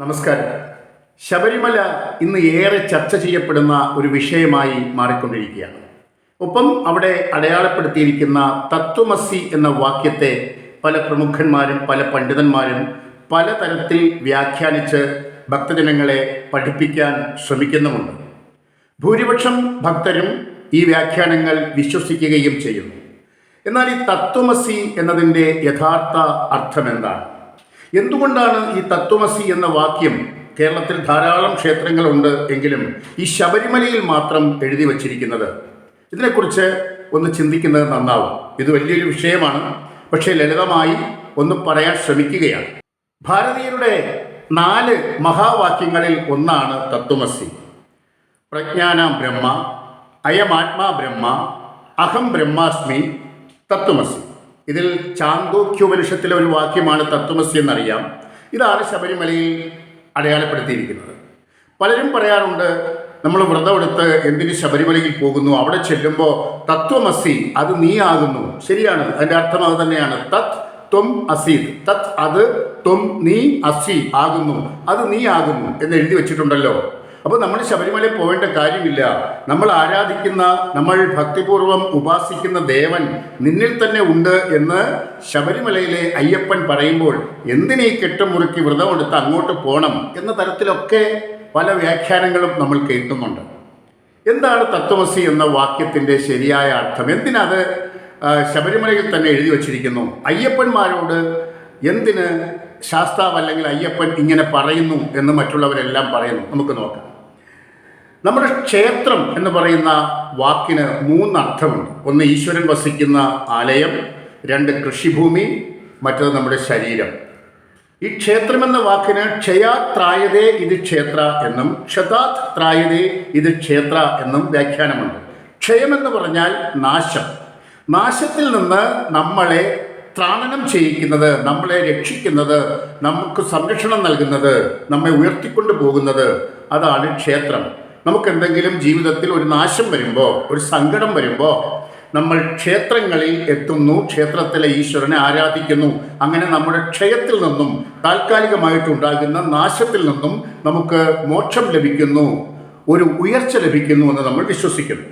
നമസ്കാരം. ശബരിമല ഇന്ന് ഏറെ ചർച്ച ചെയ്യപ്പെടുന്ന ഒരു വിഷയമായി മാറിക്കൊണ്ടിരിക്കുകയാണ്. ഒപ്പം അവിടെ അടയാളപ്പെടുത്തിയിരിക്കുന്ന തത്വമസി എന്ന വാക്യത്തെ പല പ്രമുഖന്മാരും പല പണ്ഡിതന്മാരും പലതരത്തിൽ വ്യാഖ്യാനിച്ച് ഭക്തജനങ്ങളെ പഠിപ്പിക്കാൻ ശ്രമിക്കുന്നുമുണ്ട്. ഭൂരിപക്ഷം ഭക്തരും ഈ വ്യാഖ്യാനങ്ങൾ വിശ്വസിക്കുകയും ചെയ്യുന്നു. എന്നാൽ ഈ തത്വമസി എന്നതിന്റെ യഥാർത്ഥ അർത്ഥം എന്താണ് എന്തുകൊണ്ടാണ് ഈ തത്വമസി എന്ന വാക്യം കേരളത്തിൽ ധാരാളം ക്ഷേത്രങ്ങളുണ്ട് എങ്കിലും ഈ ശബരിമലയിൽ മാത്രം എഴുതി വച്ചിരിക്കുന്നത്? ഇതിനെക്കുറിച്ച് ഒന്ന് ചിന്തിക്കുന്നത് നന്നാവും. ഇത് വലിയൊരു വിഷയമാണ്. പക്ഷേ ലളിതമായി ഒന്ന് പറയാൻ ശ്രമിക്കുകയാണ്. ഭാരതീയരുടെ നാല് മഹാവാക്യങ്ങളിൽ ഒന്നാണ് തത്വമസി. പ്രജ്ഞാനാം ബ്രഹ്മ അയമാത്മാ ബ്രഹ്മ അഹം ബ്രഹ്മാസ്മി തത്വമസി. ഇതിൽ ചാന്തോക്യോപനിഷത്തിലെ ഒരു വാക്യമാണ് തത്വമസി എന്നറിയാം. ഇതാണ് ശബരിമലയിൽ അടയാളപ്പെടുത്തിയിരിക്കുന്നത്. പലരും പറയാറുണ്ട് നമ്മൾ വ്രതമെടുത്ത് എന്തിന് ശബരിമലയിൽ പോകുന്നു? അവിടെ ചെല്ലുമ്പോൾ തത്വമസി അത് നീ ആകുന്നു. ശരിയാണ് അതിന്റെ അർത്ഥം അത് തന്നെയാണ്. തത് ത്വം അസീത്. തത് അത് ത്വം നീ അസി ആകുന്നു. അത് നീ ആകുന്നു എന്ന് എഴുതി വെച്ചിട്ടുണ്ടല്ലോ. അപ്പോൾ നമ്മൾ ശബരിമലയിൽ പോകേണ്ട കാര്യമില്ല. നമ്മൾ ആരാധിക്കുന്ന നമ്മൾ ഭക്തിപൂർവം ഉപാസിക്കുന്ന ദേവൻ നിന്നിൽ തന്നെ ഉണ്ട് എന്ന് ശബരിമലയിലെ അയ്യപ്പൻ പറയുമ്പോൾ എന്തിനീ കെട്ടുമുറുക്കി വ്രതമെടുത്ത് അങ്ങോട്ട് പോകണം എന്ന തരത്തിലൊക്കെ പല വ്യാഖ്യാനങ്ങളും നമ്മൾ കേൾക്കുന്നുണ്ട്. എന്താണ് തത്വമസി എന്ന വാക്യത്തിന്റെ ശരിയായ അർത്ഥം? എന്തിനത് ശബരിമലയിൽ തന്നെ എഴുതി വച്ചിരിക്കുന്നു? അയ്യപ്പന്മാരോട് എന്തിന് ശാസ്താവ് അല്ലെങ്കിൽ അയ്യപ്പൻ ഇങ്ങനെ പറയുന്നു എന്ന് മറ്റുള്ളവരെല്ലാം പറയുന്നു? നമുക്ക് നോക്കാം. നമ്മുടെ ക്ഷേത്രം എന്ന് പറയുന്ന വാക്കിന് മൂന്നർത്ഥമുണ്ട്. ഒന്ന് ഈശ്വരൻ വസിക്കുന്ന ആലയം രണ്ട് കൃഷിഭൂമി മറ്റത് നമ്മുടെ ശരീരം. ഈ ക്ഷേത്രം എന്ന വാക്കിന് ക്ഷയാത്രായതേ ഇത് ക്ഷേത്ര എന്നും ക്ഷതാത് ത്രായതേ ഇത് ക്ഷേത്ര എന്നും വ്യാഖ്യാനമുണ്ട്. ക്ഷയമെന്ന് പറഞ്ഞാൽ നാശം. നാശത്തിൽ നിന്ന് നമ്മളെ ത്രാണനം ചെയ്യിക്കുന്നത് നമ്മളെ രക്ഷിക്കുന്നത് നമുക്ക് സംരക്ഷണം നൽകുന്നത് നമ്മെ ഉയർത്തിക്കൊണ്ടു പോകുന്നത് അതാണ് ക്ഷേത്രം. നമുക്ക് എന്തെങ്കിലും ജീവിതത്തിൽ ഒരു നാശം വരുമ്പോൾ ഒരു സങ്കടം വരുമ്പോൾ നമ്മൾ ക്ഷേത്രങ്ങളിൽ എത്തുന്നു ക്ഷേത്രത്തിലെ ഈശ്വരനെ ആരാധിക്കുന്നു. അങ്ങനെ നമ്മുടെ ക്ഷയത്തിൽ നിന്നും താൽക്കാലികമായിട്ടുണ്ടാകുന്ന നാശത്തിൽ നിന്നും നമുക്ക് മോക്ഷം ലഭിക്കുന്നു ഒരു ഉയർച്ച ലഭിക്കുന്നു എന്ന് നമ്മൾ വിശ്വസിക്കുന്നു.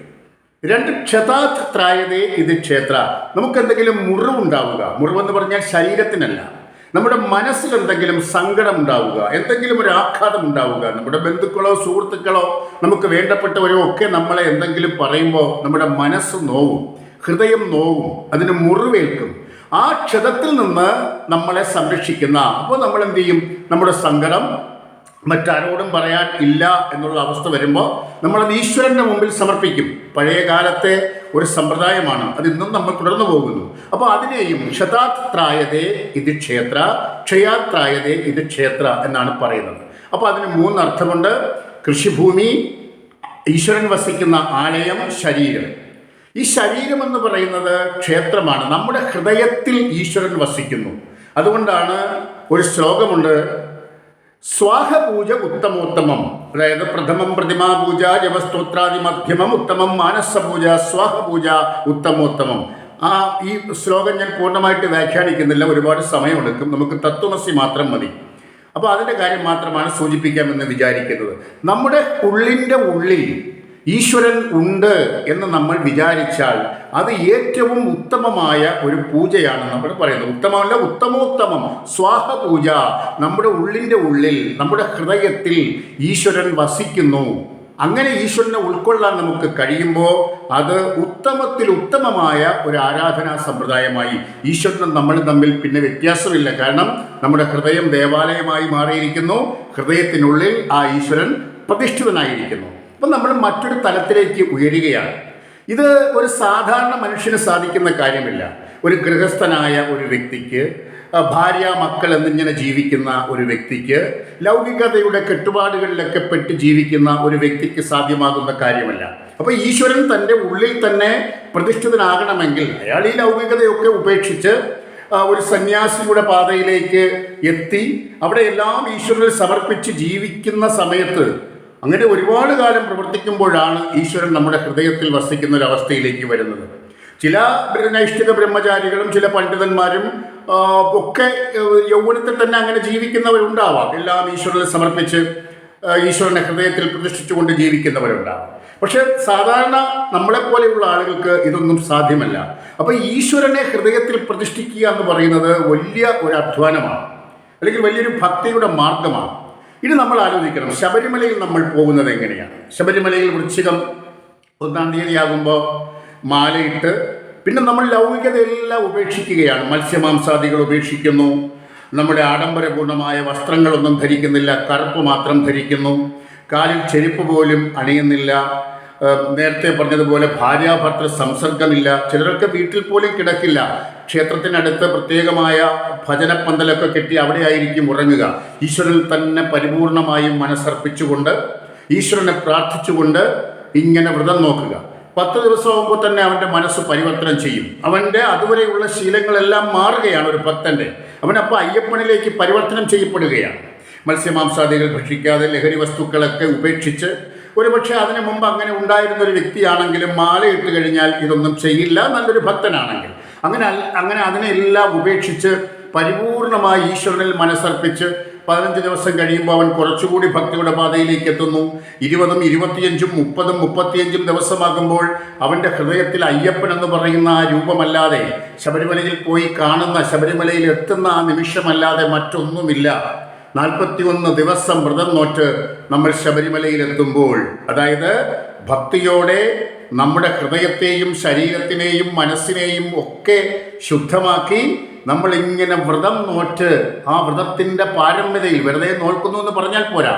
രണ്ട് ക്ഷതാത് ത്രായതേ ഇത് ക്ഷേത്ര. നമുക്കെന്തെങ്കിലും മുറിവുണ്ടാവുക മുറിവെന്ന് പറഞ്ഞാൽ ശരീരത്തിനല്ല. നമ്മുടെ മനസ്സിൽ എന്തെങ്കിലും സങ്കടം ഉണ്ടാവുക എന്തെങ്കിലും ഒരു ആഘാതം ഉണ്ടാവുക നമ്മുടെ ബന്ധുക്കളോ സുഹൃത്തുക്കളോ നമുക്ക് വേണ്ടപ്പെട്ടവരോ ഒക്കെ നമ്മളെ എന്തെങ്കിലും പറയുമ്പോൾ നമ്മുടെ മനസ്സ് നോവും ഹൃദയം നോവും അതിന് മുറിവേൽക്കും. ആ ക്ഷതത്തിൽ നിന്ന് നമ്മളെ സംരക്ഷിക്കുന്ന അപ്പോൾ നമ്മൾ എന്ത് ചെയ്യും നമ്മുടെ സങ്കടം മറ്റാരോടും പറയാൻ ഇല്ല എന്നുള്ള അവസ്ഥ വരുമ്പോൾ നമ്മളത് ഈശ്വരന്റെ മുമ്പിൽ സമർപ്പിക്കും. പഴയ കാലത്തെ ഒരു സമ്പ്രദായമാണ്. അത് ഇന്നും നമ്മൾ തുടർന്നു പോകുന്നു. അപ്പോൾ അതിനെയും ക്ഷതാത്രായതേ ഇത് ക്ഷേത്ര ക്ഷയാത്രായതേ ഇത് ക്ഷേത്ര എന്നാണ് പറയുന്നത്. അപ്പോൾ അതിന് മൂന്നർത്ഥമുണ്ട്. കൃഷിഭൂമി ഈശ്വരൻ വസിക്കുന്ന ആലയം ശരീരം. ഈ ശരീരം എന്ന് പറയുന്നത് ക്ഷേത്രമാണ്. നമ്മുടെ ഹൃദയത്തിൽ ഈശ്വരൻ വസിക്കുന്നു. അതുകൊണ്ടാണ് ഒരു ശ്ലോകമുണ്ട്. സ്വാഹപൂജ ഉത്തമോത്തമം. അതായത് പ്രഥമം പ്രതിമാ പൂജ ജപസ്തോത്രാദി മധ്യമം ഉത്തമം മാനസപൂജ സ്വാഹപൂജ ഉത്തമോത്തമം. ആ ഈ ശ്ലോകം ഞാൻ പൂർണമായിട്ട് വ്യാഖ്യാനിക്കുന്നില്ല. ഒരുപാട് സമയമെടുക്കും. നമുക്ക് തത്വമസി മാത്രം മതി. അപ്പോൾ അതിന്റെ കാര്യം മാത്രമാണ് സൂചിപ്പിക്കാമെന്ന് വിചാരിക്കുന്നത്. നമ്മുടെ ഉള്ളിന്റെ ഉള്ളിൽ ഈശ്വരൻ ഉണ്ട് എന്ന് നമ്മൾ വിചാരിച്ചാൽ അത് ഏറ്റവും ഉത്തമമായ ഒരു പൂജയാണ് നമ്മൾ പറയുന്നത്. ഉത്തമമല്ല ഉത്തമോത്തമം. സ്വാഹ പൂജ. നമ്മുടെ ഉള്ളിന്റെ ഉള്ളിൽ നമ്മുടെ ഹൃദയത്തിൽ ഈശ്വരൻ വസിക്കുന്നു. അങ്ങനെ ഈശ്വരനെ ഉൾക്കൊള്ളാൻ നമുക്ക് കഴിയുമ്പോൾ അത് ഉത്തമത്തിൽ ഉത്തമമായ ഒരു ആരാധനാ സമ്പ്രദായമായി ഈശ്വരനും നമ്മൾ തമ്മിൽ പിന്നെ വ്യത്യാസമില്ല. കാരണം നമ്മുടെ ഹൃദയം ദേവാലയമായി മാറിയിരിക്കുന്നു. ഹൃദയത്തിനുള്ളിൽ ആ ഈശ്വരൻ പ്രതിഷ്ഠിതനായിരിക്കുന്നു. അപ്പം നമ്മൾ മറ്റൊരു തലത്തിലേക്ക് ഉയരുകയാണ്. ഇത് ഒരു സാധാരണ മനുഷ്യന് സാധിക്കുന്ന കാര്യമില്ല. ഒരു ഗൃഹസ്ഥനായ ഒരു വ്യക്തിക്ക് ഭാര്യ മക്കൾ എന്നിങ്ങനെ ജീവിക്കുന്ന ഒരു വ്യക്തിക്ക് ലൗകികതയുടെ കെട്ടുപാടുകളിലൊക്കെ പെട്ട് ജീവിക്കുന്ന ഒരു വ്യക്തിക്ക് സാധ്യമാകുന്ന കാര്യമല്ല. അപ്പോൾ ഈശ്വരൻ തന്റെ ഉള്ളിൽ തന്നെ പ്രതിഷ്ഠിതനാകണമെങ്കിൽ അയാൾ ഈ ലൗകികതയൊക്കെ ഉപേക്ഷിച്ച് ഒരു സന്യാസിയുടെ പാതയിലേക്ക് എത്തി അവിടെ എല്ലാം ഈശ്വരനിൽ സമർപ്പിച്ച് ജീവിക്കുന്ന സമയത്ത് അങ്ങനെ ഒരുപാട് കാലം പ്രവർത്തിക്കുമ്പോഴാണ് ഈശ്വരൻ നമ്മുടെ ഹൃദയത്തിൽ വസിക്കുന്ന ഒരു അവസ്ഥയിലേക്ക് വരുന്നത്. ചില നൈഷ്ഠിക ബ്രഹ്മചാരികളും ചില പണ്ഡിതന്മാരും ഒക്കെ യൗവനത്തിൽ തന്നെ അങ്ങനെ ജീവിക്കുന്നവരുണ്ടാവാം. എല്ലാം ഈശ്വരനെ സമർപ്പിച്ച് ഈശ്വരനെ ഹൃദയത്തിൽ പ്രതിഷ്ഠിച്ചുകൊണ്ട് ജീവിക്കുന്നവരുണ്ടാവാം. പക്ഷെ സാധാരണ നമ്മളെപ്പോലെയുള്ള ആളുകൾക്ക് ഇതൊന്നും സാധ്യമല്ല. അപ്പോൾ ഈശ്വരനെ ഹൃദയത്തിൽ പ്രതിഷ്ഠിക്കുക എന്ന് പറയുന്നത് വലിയ ഒരു അധ്വാനമാണ്. അല്ലെങ്കിൽ വലിയൊരു ഭക്തിയുടെ മാർഗമാണ്. ഇനി നമ്മൾ ആലോചിക്കണം. ശബരിമലയിൽ നമ്മൾ പോകുന്നത് എങ്ങനെയാണ്? ശബരിമലയിൽ വൃശ്ചികം ഒന്നാം തീയതിയാകുമ്പോൾ മാലയിട്ട് പിന്നെ നമ്മൾ ലൗകികതയെല്ലാം ഉപേക്ഷിക്കുകയാണ്. മത്സ്യമാംസാദികൾ ഉപേക്ഷിക്കുന്നു. നമ്മുടെ ആഡംബരപൂർണമായ വസ്ത്രങ്ങളൊന്നും ധരിക്കുന്നില്ല. കറുപ്പ് മാത്രം ധരിക്കുന്നു. കാലിൽ ചെരുപ്പ് പോലും അണിയുന്നില്ല. നേരത്തെ പറഞ്ഞതുപോലെ ഭാര്യാഭർത്തൃ സംസർഗമില്ല. ചിലരൊക്കെ വീട്ടിൽ പോലും കിടക്കില്ല. ക്ഷേത്രത്തിനടുത്ത് പ്രത്യേകമായ ഭജന പന്തലൊക്കെ കെട്ടി അവിടെ ആയിരിക്കും ഉറങ്ങുക. ഈശ്വരനിൽ തന്നെ പരിപൂർണമായും മനസ്സർപ്പിച്ചുകൊണ്ട് ഈശ്വരനെ പ്രാർത്ഥിച്ചുകൊണ്ട് ഇങ്ങനെ വ്രതം നോക്കുക. പത്ത് ദിവസമാകുമ്പോൾ തന്നെ അവന്റെ മനസ്സ് പരിവർത്തനം ചെയ്യും. അവന്റെ അതുവരെയുള്ള ശീലങ്ങളെല്ലാം മാറുകയാണ് ഒരു ഭക്തന്റെ. അവനപ്പോൾ അയ്യപ്പനിലേക്ക് പരിവർത്തനം ചെയ്യപ്പെടുകയാണ്. മത്സ്യമാംസാദികൾ ഭക്ഷിക്കാതെ ലഹരി വസ്തുക്കളൊക്കെ ഉപേക്ഷിച്ച് ഒരുപക്ഷെ അതിനു മുമ്പ് അങ്ങനെ ഉണ്ടായിരുന്ന ഒരു വ്യക്തിയാണെങ്കിലും മാല ഇട്ട് കഴിഞ്ഞാൽ ഇതൊന്നും ചെയ്യില്ല നല്ലൊരു ഭക്തനാണെങ്കിൽ. അങ്ങനെ അങ്ങനെ അതിനെല്ലാം ഉപേക്ഷിച്ച് പരിപൂർണമായി ഈശ്വരനിൽ മനസ്സർപ്പിച്ച് പതിനഞ്ച് ദിവസം കഴിയുമ്പോൾ അവൻ കുറച്ചുകൂടി ഭക്തിയുടെ പാതയിലേക്ക് എത്തുന്നു. ഇരുപതും ഇരുപത്തിയഞ്ചും മുപ്പതും മുപ്പത്തിയഞ്ചും ദിവസമാകുമ്പോൾ അവന്റെ ഹൃദയത്തിൽ അയ്യപ്പൻ എന്ന് പറയുന്ന ആ രൂപമല്ലാതെ ശബരിമലയിൽ പോയി കാണുന്ന ശബരിമലയിൽ എത്തുന്ന ആ നിമിഷമല്ലാതെ മറ്റൊന്നുമില്ല. നാൽപ്പത്തിയൊന്ന് ദിവസം വ്രതം നോറ്റ് നമ്മൾ ശബരിമലയിലെത്തുമ്പോൾ അതായത് ഭക്തിയോടെ നമ്മുടെ ഹൃദയത്തെയും ശരീരത്തിനെയും മനസ്സിനെയും ഒക്കെ ശുദ്ധമാക്കി നമ്മൾ ഇങ്ങനെ വ്രതം നോറ്റ് ആ വ്രതത്തിന്റെ പാരമ്യതയിൽ വെറുതെ നോക്കുന്നു എന്ന് പറഞ്ഞാൽ പോരാ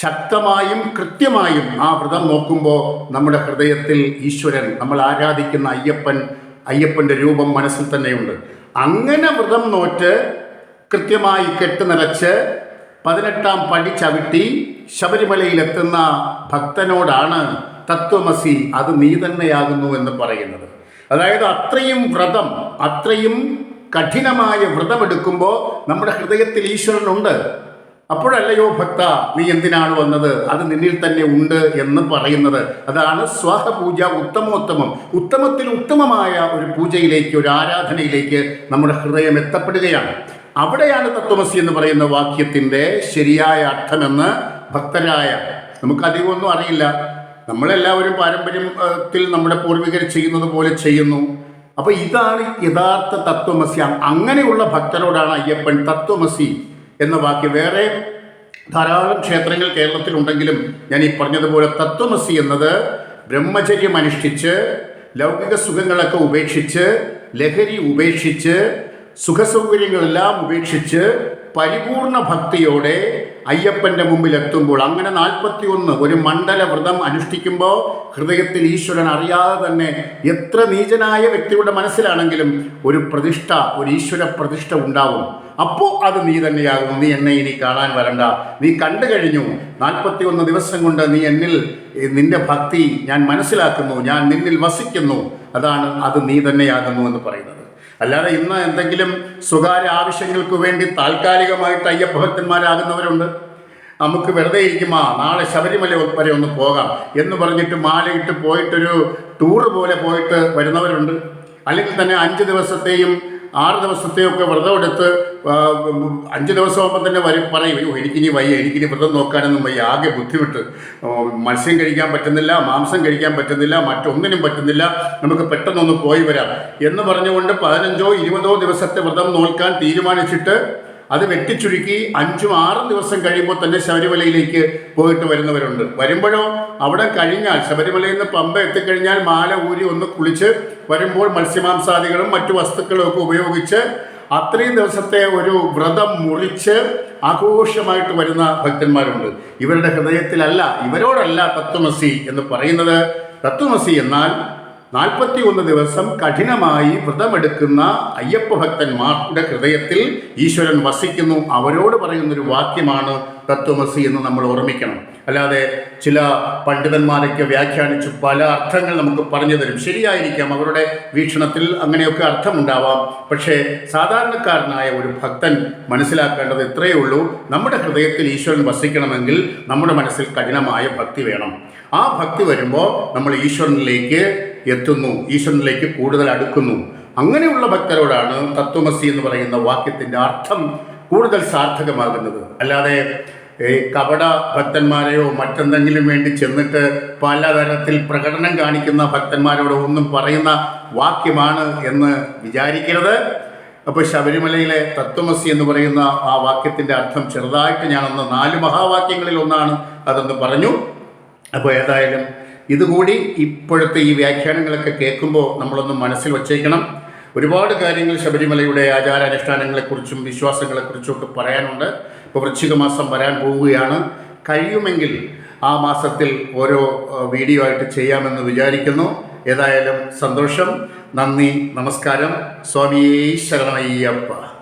ശക്തമായും കൃത്യമായും ആ വ്രതം നോക്കുമ്പോൾ നമ്മുടെ ഹൃദയത്തിൽ ഈശ്വരൻ നമ്മൾ ആരാധിക്കുന്ന അയ്യപ്പൻ അയ്യപ്പന്റെ രൂപം മനസ്സിൽ തന്നെയുണ്ട്. അങ്ങനെ വ്രതം നോറ്റ് കൃത്യമായി കെട്ട് നിറച്ച് പതിനെട്ടാം പടി ചവിട്ടി ശബരിമലയിലെത്തുന്ന ഭക്തനോടാണ് തത്വമസി അത് നീ തന്നെയാകുന്നു എന്ന് പറയുന്നത്. അതായത് അത്രയും വ്രതം അത്രയും കഠിനമായ വ്രതമെടുക്കുമ്പോൾ നമ്മുടെ ഹൃദയത്തിൽ ഈശ്വരനുണ്ട്. അപ്പോഴല്ലയോ ഭക്ത നീ എന്തിനാണ് വന്നത്? അത് നിന്നിൽ തന്നെ ഉണ്ട് എന്ന് പറയുന്നത്. അതാണ് സ്വാഹപൂജ ഉത്തമോത്തമം. ഉത്തമത്തിൽ ഉത്തമമായ ഒരു പൂജയിലേക്ക് ഒരു ആരാധനയിലേക്ക് നമ്മുടെ ഹൃദയം എത്തപ്പെടുകയാണ്. അവിടെയാണ് തത്വമസി എന്ന് പറയുന്ന വാക്യത്തിന്റെ ശരിയായ അർത്ഥമെന്ന് ഭക്തരായ നമുക്ക് അധികമൊന്നും അറിയില്ല. നമ്മളെല്ലാവരും പാരമ്പര്യത്തിൽ നമ്മുടെ പൂർവികർ ചെയ്യുന്നത് പോലെ ചെയ്യുന്നു. അപ്പോൾ ഇതാണ് യഥാർത്ഥ തത്വമസി. അങ്ങനെയുള്ള ഭക്തരോടാണ് അയ്യപ്പൻ തത്വമസി എന്ന വാക്യം. വേറെ ധാരാളം ക്ഷേത്രങ്ങൾ കേരളത്തിലുണ്ടെങ്കിലും ഞാൻ ഈ പറഞ്ഞതുപോലെ തത്വമസി എന്നത് ബ്രഹ്മചര്യം അനുഷ്ഠിച്ച് ലൗകിക സുഖങ്ങളൊക്കെ ഉപേക്ഷിച്ച് ലഹരി ഉപേക്ഷിച്ച് സുഖസൗകര്യങ്ങളെല്ലാം ഉപേക്ഷിച്ച് പരിപൂർണ ഭക്തിയോടെ അയ്യപ്പന്റെ മുമ്പിൽ എത്തുമ്പോൾ അങ്ങനെ നാൽപ്പത്തി ഒന്ന് ഒരു മണ്ഡല വ്രതം അനുഷ്ഠിക്കുമ്പോൾ ഹൃദയത്തിൽ ഈശ്വരൻ അറിയാതെ തന്നെ എത്ര നീചനായ വ്യക്തിയുടെ മനസ്സിലാണെങ്കിലും ഒരു പ്രതിഷ്ഠ ഒരു ഈശ്വര പ്രതിഷ്ഠ ഉണ്ടാവും. അപ്പോൾ അത് നീ തന്നെയാകും നീ എന്നെ ഇനി കാണാൻ വരണ്ട. നീ കണ്ടു കഴിഞ്ഞു. നാൽപ്പത്തി ഒന്ന് ദിവസം കൊണ്ട് നീ എന്നിൽ നിന്റെ ഭക്തി ഞാൻ മനസ്സിലാക്കുന്നു. ഞാൻ നിന്നിൽ വസിക്കുന്നു. അതാണ് അത് നീ തന്നെയാകുന്നു എന്ന് പറയുന്നത്. അല്ലാതെ ഇന്ന് എന്തെങ്കിലും സ്വകാര്യ ആവശ്യങ്ങൾക്ക് വേണ്ടി താൽക്കാലികമായിട്ട് അയ്യപ്പ ഭക്തന്മാരാകുന്നവരുണ്ട് നമുക്ക് വെറുതെ ഇരിക്കുമ്പോൾ നാളെ ശബരിമല വരെ ഒന്ന് പോകാം എന്ന് പറഞ്ഞിട്ട് മാലയിട്ട് പോയിട്ടൊരു ടൂറ് പോലെ പോയിട്ട് വരുന്നവരുണ്ട്. അല്ലെങ്കിൽ തന്നെ അഞ്ച് ദിവസത്തെയും ആറ് ദിവസത്തെയൊക്കെ വ്രതം എടുത്ത് അഞ്ച് ദിവസമാകുമ്പോൾ തന്നെ വരും പറയും അയ്യോ എനിക്കിനി വയ്യ എനിക്കിനി വ്രതം നോക്കാനൊന്നും വയ്യ ആകെ ബുദ്ധിമുട്ട്. മത്സ്യം കഴിക്കാൻ പറ്റുന്നില്ല മാംസം കഴിക്കാൻ പറ്റുന്നില്ല മറ്റൊന്നിനും പറ്റുന്നില്ല നമുക്ക് പെട്ടെന്നൊന്ന് പോയി വരാം. എന്ന് പറഞ്ഞുകൊണ്ട് പതിനഞ്ചോ ഇരുപതോ ദിവസത്തെ വ്രതം നോക്കാൻ തീരുമാനിച്ചിട്ട് അത് വെട്ടിച്ചുരുക്കി അഞ്ചും ആറും ദിവസം കഴിയുമ്പോൾ തന്നെ ശബരിമലയിലേക്ക് പോയിട്ട് വരുന്നവരുണ്ട്. വരുമ്പോഴോ അവിടെ കഴിഞ്ഞാൽ ശബരിമലയിൽ നിന്ന് പമ്പ എത്തിക്കഴിഞ്ഞാൽ മാല ഊരി ഒന്ന് കുളിച്ച് വരുമ്പോൾ മത്സ്യമാംസാദികളും മറ്റു വസ്തുക്കളും ഒക്കെ ഉപയോഗിച്ച് അത്രയും ദിവസത്തെ ഒരു വ്രതം മുറിച്ച് ആഘോഷമായിട്ട് വരുന്ന ഭക്തന്മാരുണ്ട്. ഇവരുടെ ഹൃദയത്തിലല്ല ഇവരോടല്ല തത്വമസി എന്ന് പറയുന്നത്. തത്വമസി എന്നാൽ നാൽപ്പത്തി ഒന്ന് ദിവസം കഠിനമായി വ്രതമെടുക്കുന്ന അയ്യപ്പ ഭക്തന്മാരുടെ ഹൃദയത്തിൽ ഈശ്വരൻ വസിക്കുന്നു. അവരോട് പറയുന്നൊരു വാക്യമാണ് തത്വമസി എന്ന് നമ്മൾ ഓർമ്മിക്കണം. അല്ലാതെ ചില പണ്ഡിതന്മാരൊക്കെ വ്യാഖ്യാനിച്ചു പല അർത്ഥങ്ങൾ നമുക്ക് പറഞ്ഞു തരും. ശരിയായിരിക്കാം അവരുടെ വീക്ഷണത്തിൽ അങ്ങനെയൊക്കെ അർത്ഥമുണ്ടാവാം. പക്ഷേ സാധാരണക്കാരനായ ഒരു ഭക്തൻ മനസ്സിലാക്കേണ്ടത് ഇത്രയേ ഉള്ളൂ. നമ്മുടെ ഹൃദയത്തിൽ ഈശ്വരൻ വസിക്കണമെങ്കിൽ നമ്മുടെ മനസ്സിൽ കഠിനമായ ഭക്തി വേണം. ആ ഭക്തി വരുമ്പോൾ നമ്മൾ ഈശ്വരനിലേക്ക് എത്തുന്നു ഈശ്വരനിലേക്ക് കൂടുതൽ അടുക്കുന്നു. അങ്ങനെയുള്ള ഭക്തരോടാണ് തത്വമസി എന്ന് പറയുന്ന വാക്യത്തിന്റെ അർത്ഥം കൂടുതൽ സാർത്ഥകമാകുന്നത്. അല്ലാതെ ഈ കപട ഭക്തന്മാരെയോ മറ്റെന്തെങ്കിലും വേണ്ടി ചെന്നിട്ട് പലതരത്തിൽ പ്രകടനം കാണിക്കുന്ന ഭക്തന്മാരോട് ഒന്നും പറയുന്ന വാക്യമാണ് എന്ന് വിചാരിക്കരുത്. അപ്പോൾ ശബരിമലയിലെ തത്വമസി എന്ന് പറയുന്ന ആ വാക്യത്തിന്റെ അർത്ഥം ചെറുതായിട്ട് ഞാനൊന്ന് നാല് മഹാവാക്യങ്ങളിൽ ഒന്നാണ് അതെന്ന് പറഞ്ഞു. അപ്പോൾ ഏതായാലും ഇതുകൂടി ഇപ്പോഴത്തെ ഈ വ്യാഖ്യാനങ്ങളൊക്കെ കേൾക്കുമ്പോൾ നമ്മളൊന്ന് മനസ്സിൽ വച്ചേക്കണം. ഒരുപാട് കാര്യങ്ങൾ ശബരിമലയുടെ ആചാരാനുഷ്ഠാനങ്ങളെക്കുറിച്ചും വിശ്വാസങ്ങളെക്കുറിച്ചും ഒക്കെ പറയാനുണ്ട്. ഇപ്പോൾ വൃശ്ചിക മാസം വരാൻ പോവുകയാണ്. കഴിയുമെങ്കിൽ ആ മാസത്തിൽ ഓരോ വീഡിയോ ആയിട്ട് ചെയ്യാമെന്ന് വിചാരിക്കുന്നു. ഏതായാലും സന്തോഷം. നന്ദി നമസ്കാരം. സ്വാമിയേ ശരണയ്യപ്പ